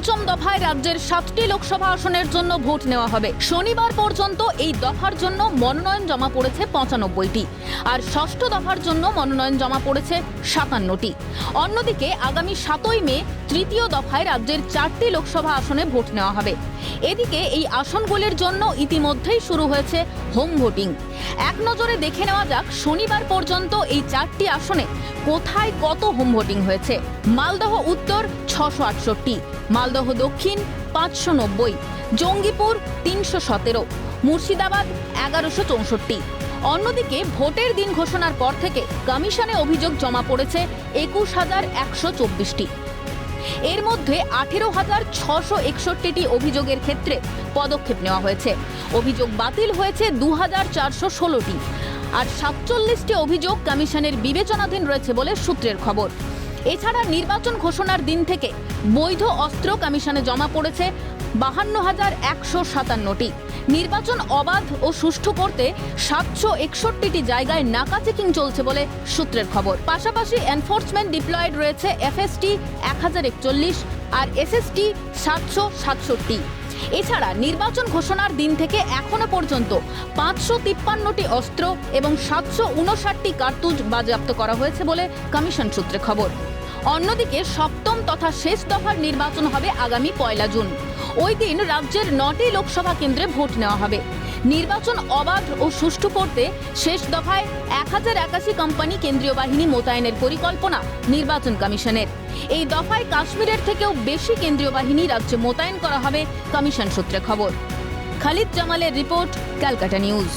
দফায় রাজ্যের সাতটি লোকসভা আসনের জন্য ভোট নেওয়া হবে। শনিবার পর্যন্ত এই দফার জন্য মনোনয়ন জমা পড়েছে পঁচানব্বইটি। আর ষষ্ঠ দফার জন্য মনোনয়ন জমা পড়েছে সাতান্নটি। অন্যদিকে আগামী সাতই মে তৃতীয় দফায় রাজ্যের চারটি লোকসভা আসনে ভোট নেওয়া হবে। এদিকে এই আসনগুলির জন্য ইতিমধ্যেই শুরু হয়েছে হোম ভোটিং। এক নজরে দেখে নেওয়া যাক শনিবার পর্যন্ত এই চারটি আসনে কোথায় কত হোম ভোটিং হয়েছে। মালদহ উত্তর ছশো আটষট্টি মালদহ দক্ষিণ পাঁচশো নব্বই, জঙ্গিপুর তিনশো সতেরো, মুর্শিদাবাদ এগারোশো চৌষট্টি। অন্যদিকে ভোটের দিন ঘোষণার পর থেকে কমিশনে অভিযোগ জমা পড়েছে একুশ হাজার একশো চব্বিশটি। এর মধ্যে আঠেরো হাজার ছশো একষট্টিটি অভিযোগের ক্ষেত্রে পদক্ষেপ নেওয়া হয়েছে। অভিযোগ বাতিল হয়েছে দু হাজার চারশো ষোলোটি। আর সাতচল্লিশটি অভিযোগ কমিশনের বিবেচনাধীন রয়েছে বলে সূত্রের খবর। এছাড়া নির্বাচন ঘোষণার দিন থেকে বৈধ অস্ত্র কমিশনে জমা পড়েছে বাহান্ন হাজার একশো সাতান্নটি। নির্বাচন অবাধ ও সুষ্ঠু করতে সাতশো একষট্টিটি জায়গায় নাকা চেকিং চলছে বলে সূত্রের খবর। পাশাপাশি এনফোর্সমেন্ট ডিপ্লয়েড রয়েছে এফএসটি এক হাজার একচল্লিশ আর এসএসটি সাতশো সাতষট্টি। এছাড়া নির্বাচন ঘোষণার দিন থেকে এখনও পর্যন্ত পাঁচশো তিপ্পান্নটি অস্ত্র এবং সাতশো উনষাটটি কার্তুজ বাজেয়াপ্ত করা হয়েছে বলে কমিশন সূত্রে খবর। অন্যদিকে সপ্তম তথা শেষ দফার নির্বাচন হবে আগামী পয়লা জুন। ওই দিন রাজ্যের নটি লোকসভা কেন্দ্রে ভোট নেওয়া হবে। নির্বাচন অবাধ ও সুষ্ঠু করতে শেষ দফায় এক হাজার একাশি কোম্পানি কেন্দ্রীয় বাহিনী মোতায়েনের পরিকল্পনা নির্বাচন কমিশনের। এই দফায় কাশ্মীরের থেকেও বেশি কেন্দ্রীয় বাহিনী রাজ্যে মোতায়েন করা হবে কমিশন সূত্রে খবর। খালিদ জামালের রিপোর্ট, ক্যালকাটা নিউজ।